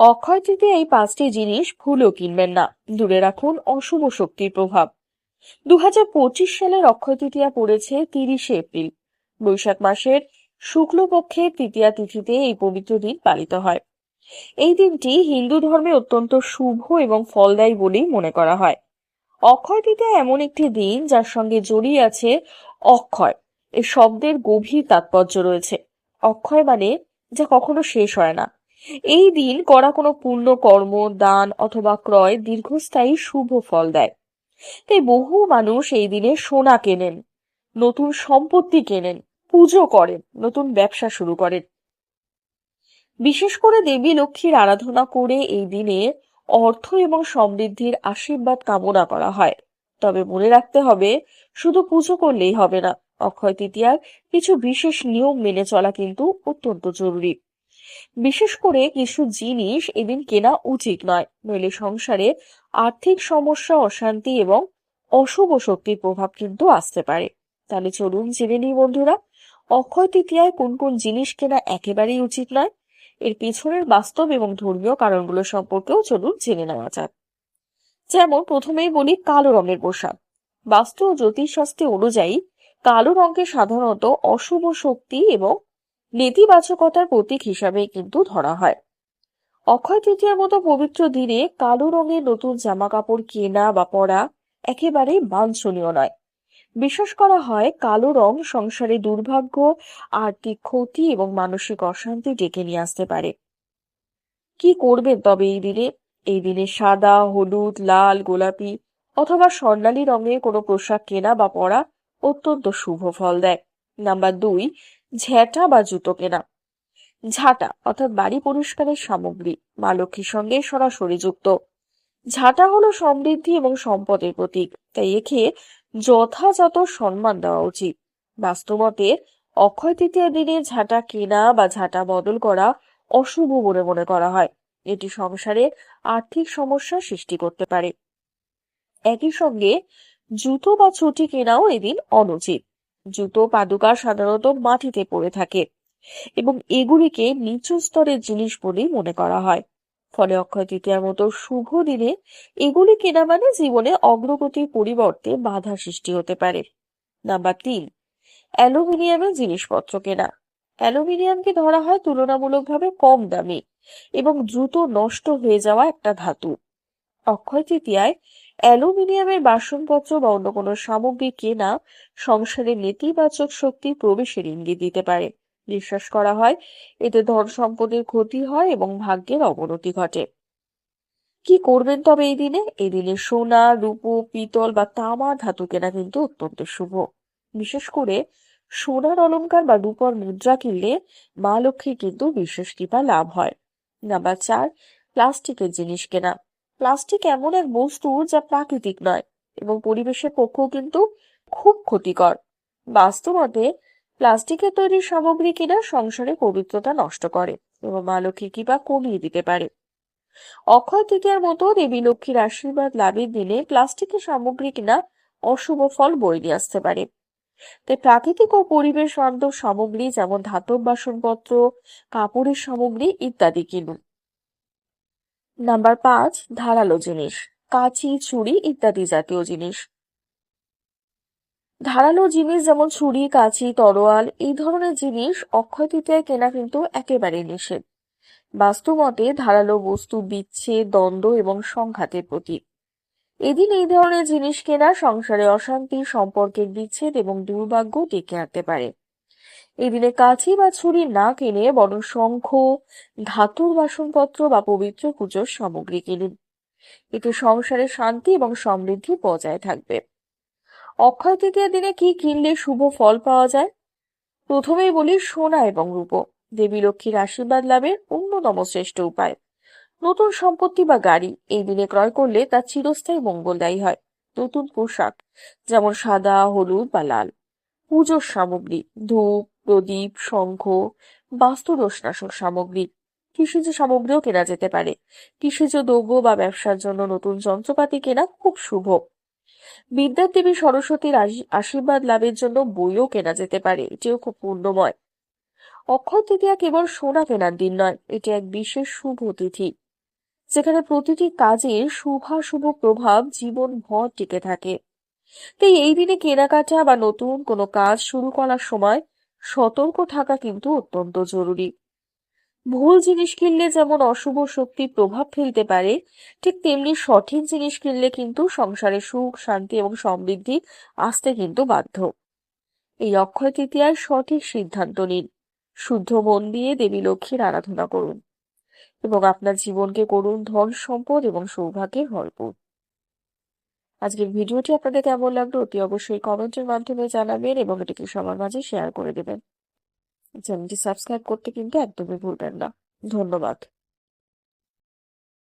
অক্ষয় তৃতীয়া এই পাঁচটি জিনিস ভুলেও কিনবেন না। দূরে রাখুন অশুভ শক্তির প্রভাব। দু হাজার পঁচিশ সালের অক্ষয় তৃতীয়া পড়েছে তিরিশে এপ্রিল। বৈশাখ মাসের শুক্লপক্ষের তৃতীয়া তিথিতে এই পবিত্র দিন পালিত হয়। এই দিনটি হিন্দু ধর্মে অত্যন্ত শুভ এবং ফলদায়ী বলেই মনে করা হয়। অক্ষয় তৃতীয়া এমন একটি দিন যার সঙ্গে জড়িয়ে আছে অক্ষয়। এই শব্দের গভীর তাৎপর্য রয়েছে। অক্ষয় মানে যা কখনো শেষ হয় না। এই দিন করা কোনো পূর্ণ কর্ম, দান অথবা ক্রয় দীর্ঘস্থায়ী শুভ ফল দেয়। তাই বহু মানুষ এই দিনে সোনা কেনেন, নতুন সম্পত্তি কেনেন, পুজো করেন, নতুন ব্যবসা শুরু করেন। বিশেষ করে দেবী লক্ষ্মীর আরাধনা করে এই দিনে অর্থ এবং সমৃদ্ধির আশীর্বাদ কামনা করা হয়। তবে মনে রাখতে হবে, শুধু পুজো করলেই হবে না, অক্ষয় তৃতীয়ার কিছু বিশেষ নিয়ম মেনে চলা কিন্তু অত্যন্ত জরুরি। বিশেষ করে কিছু জিনিস এদিন কেনা উচিত নয়। নইলে সংসারে আর্থিক সমস্যা, অশান্তি এবং অশুভ শক্তির প্রভাব কিন্তু আসতে পারে। তাহলে চলুন জেনে নিই বন্ধুরা, অক্ষয় তৃতীয়ায় কোন কোন জিনিস কেনা একেবারেই উচিত নয়? এর পিছনের বাস্তব এবং ধর্মীয় কারণগুলো সম্পর্কেও চলুন জেনে নেওয়া যাক। যেমন প্রথমেই বলি কালো রঙের পোশাক। বাস্তু ও জ্যোতিষশাস্ত্রে অনুযায়ী কালো রঙকে সাধারণত অশুভ শক্তি এবং নেতিবাচকতার প্রতীক হিসাবে কিন্তু ধরা হয়। অক্ষয় তৃতীয়ার মতো পবিত্র দিনে কালো রঙের নতুন জামা কাপড় কেনা বা পরা একেবারেই বাঞ্ছনীয় নয়। বিশ্বাস করা হয় কালো রং সংসারে দুর্ভাগ্য, আর্থিক ক্ষতি এবং মানসিক অশান্তি ডেকে নিয়ে আসতে পারে। কি করবেন তবে এই দিনে? এই দিনে সাদা, হলুদ, লাল, গোলাপি অথবা স্বর্ণালী রঙের কোনো পোশাক কেনা বা পরা অত্যন্ত শুভ ফল দেয়। নাম্বার দুই ঝ্যাঁটা বা জুতো কেনা। ঝাঁটা অর্থাৎ বাড়ি পরিষ্কারের সামগ্রী, মা লক্ষ্মীর সঙ্গে সরাসরি যুক্ত। ঝাঁটা হলো সমৃদ্ধি এবং সম্পদের প্রতীক, তাই একে যথাযথ সম্মান দেওয়া উচিত। বাস্তবতে অক্ষয় তৃতীয় দিনে ঝাঁটা কেনা বা ঝাঁটা বদল করা অশুভ বলে মনে করা হয়। এটি সংসারে আর্থিক সমস্যা সৃষ্টি করতে পারে। একই সঙ্গে জুতো বা ছুটি কেনাও এদিন অনুচিত। জুতো পাদুকা সাধারণত মাটিতে পড়ে থাকে এবং এগুলিকে নিচু স্তরের জিনিস বলেই মনে করা হয়। ফলে অক্ষয় তৃতীয়ার মতো শুভ দিনে এগুলি কেনা মানে জীবনে অগ্রগতির পরিবর্তে বাধা সৃষ্টি হতে পারে। নাম্বার তিন, অ্যালুমিনিয়ামের জিনিসপত্র কেনা। অ্যালুমিনিয়ামকে ধরা হয় তুলনামূলকভাবে কম দামি এবং দ্রুত নষ্ট হয়ে যাওয়া একটা ধাতু। অক্ষয় তৃতীয়ায় অ্যালুমিনিয়ামের বাসনপত্র বা অন্য কোনো সামগ্রী কেনা সংসারে নেতিবাচক শক্তি প্রবেশের ইঙ্গিত দিতে পারে। বিশ্বাস করা হয়, এতে ধন সম্পদের ক্ষতি হয় এবং ভাগ্যের অবনতি ঘটে। কি করবেন তবে এই দিনে? এই দিনে সোনা, রূপো, পিতল বা তামা ধাতু কেনা কিন্তু অত্যন্ত শুভ। বিশেষ করে সোনার অলঙ্কার বা রূপর মুদ্রা কিনলে মা লক্ষ্মীর কিন্তু বিশেষ কৃপা লাভ হয়। নাম্বার চার, প্লাস্টিকের জিনিস কেনা। প্লাস্টিক এমন এক বস্তু যা প্রাকৃতিক নয় এবং পরিবেশের পক্ষেও কিন্তু খুব ক্ষতিকর। বাস্তবতে প্লাস্টিকের তৈরি সামগ্রী কিনা সংসারে পবিত্রতা নষ্ট করে এবং মা লক্ষ্মীর কৃপা কমিয়ে দিতে পারে। অক্ষয় তৃতীয়ার মতো দেবী লক্ষ্মীর আশীর্বাদ লাভের দিনে প্লাস্টিকের সামগ্রী কিনা অশুভ ফল বয়ে নিয়ে আসতে পারে। তাই প্রাকৃতিক ও পরিবেশ বান্ধব সামগ্রী যেমন ধাতব বাসনপত্র, কাপড়ের সামগ্রী ইত্যাদি কিনুন। নাম্বার পাঁচ, ধারালো জিনিস, কাঁচি, ছুরি ইত্যাদি জাতীয় জিনিস। ধারালো জিনিস যেমন ছুরি, কাঁচি, তরোয়াল, এই ধরনের জিনিস অক্ষয় কেনা কিন্তু একেবারে নিষেধ। বাস্তুমতে ধারালো বস্তু বিচ্ছেদ, দ্বন্দ্ব এবং সংঘাতের প্রতীক। এদিন এই ধরনের জিনিস কেনা সংসারে অশান্তি, সম্পর্কের বিচ্ছেদ এবং দুর্ভাগ্য ডেকে আনতে পারে। এদিনে কাঁচি বা ছুরি না কিনে বরং শঙ্খ, ধাতুর বাসনপত্র বা পবিত্র পুজোর সামগ্রী কিনুন। এতে সংসারে শান্তি এবং সমৃদ্ধি বজায় থাকবে। অক্ষয় তৃতীয় দিনে কি কিনলে শুভ ফল পাওয়া যায়? প্রথমেই বলি সোনা এবং রূপো। দেবী লক্ষ্মীর আশীর্বাদ লাভের অন্যতম শ্রেষ্ঠ উপায়। নতুন সম্পত্তি বা গাড়ি এই দিনে ক্রয় করলে তা চিরস্থায়ী মঙ্গলদায়ী হয়। নতুন পোশাক, যেমন সাদা, হলুদ বা লাল। পুজোর সামগ্রী, ধূপ প্রদীপ, শঙ্খ বাস্তুদোষনাশক সামগ্রী। কৃষিজ সামগ্রীও কেনা যেতে পারে। কৃষিজ দ্রব্য বা ব্যবসার জন্য নতুন যন্ত্রপাতি কেনা খুব শুভ। বিদ্যার দেবী সরস্বতীর আশীর্বাদ লাভের জন্য বইও কেনা যেতে পারে, এটিও খুব পূর্ণময় অক্ষয় তৃতীয়া কেবল সোনা কেনার দিন নয়, এটি এক বিশেষ শুভ তিথি। যেখানে প্রতিটি কাজের শুভাশুভ প্রভাব জীবন ভর টিকে থাকে। তাই এই দিনে কেনাকাটা বা নতুন কোনো কাজ শুরু করার সময় সতর্ক থাকা কিন্তু অত্যন্ত জরুরি। ভুল জিনিস কিনলে যেমন অশুভ শক্তি প্রভাব ফেলতে পারে, ঠিক তেমনি সঠিক জিনিস কিনলে কিন্তু সংসারে সুখ, শান্তি এবং সমৃদ্ধি আসতে কিন্তু বাধ্য। এই অক্ষয় তৃতীয়ায় সঠিক সিদ্ধান্ত নিন। শুদ্ধ মন দিয়ে দেবী লক্ষ্মীর আরাধনা করুন এবং আপনার জীবনকে করুন ধন, সম্পদ এবং সৌভাগ্যে ভরপুর। আজকের ভিডিওটি আপনাদের কেমন লাগল অতি অবশ্যই কমেন্টের মাধ্যমে জানাবেন এবং এটিকে সবার মাঝে শেয়ার করে দেবেন। চ্যানেলটি সাবস্ক্রাইব করতে কিন্তু একদমই ভুলবেন না। ধন্যবাদ।